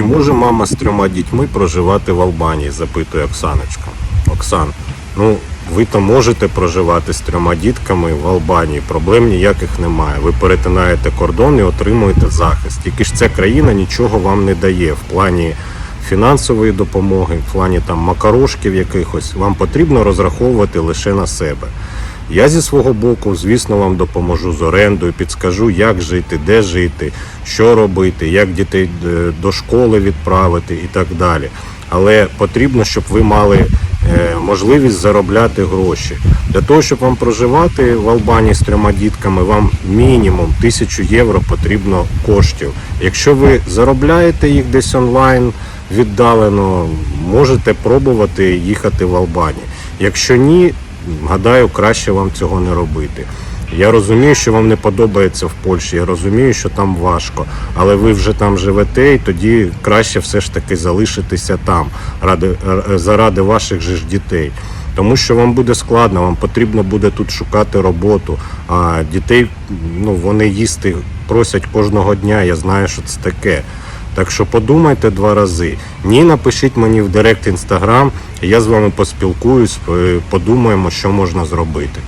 Чи може мама з трьома дітьми проживати в Албанії? запитує Оксаночка. Оксан, ну ви то можете проживати з трьома дітками в Албанії. Проблем ніяких немає. Ви перетинаєте кордон і отримуєте захист. Тільки ж ця країна нічого вам не дає в плані фінансової допомоги, в плані там макарошків якихось. Вам потрібно розраховувати лише на себе. Я зі свого боку, звісно, вам допоможу з орендою, підскажу, як жити, де жити, що робити, як дітей е, до школи відправити і так далі. Але потрібно, щоб ви мали е, можливість заробляти гроші. Для того, щоб вам проживати в Албанії з трьома дітками, вам мінімум тисячу євро потрібно коштів. Якщо ви заробляєте їх десь онлайн віддалено, можете пробувати їхати в Албанію. Якщо ні, гадаю, краще вам цього не робити. Я розумію, що вам не подобається в Польщі, я розумію, що там важко, але ви вже там живете, і тоді краще все ж таки залишитися там ради, заради ваших же ж дітей. Тому що вам буде складно, вам потрібно буде тут шукати роботу. А дітей ну, вони їсти просять кожного дня. Я знаю, що це таке. Так що подумайте два рази. Ні, напишіть мені в директ інстаграм, я з вами поспілкуюсь, е, подумаємо, що можна зробити.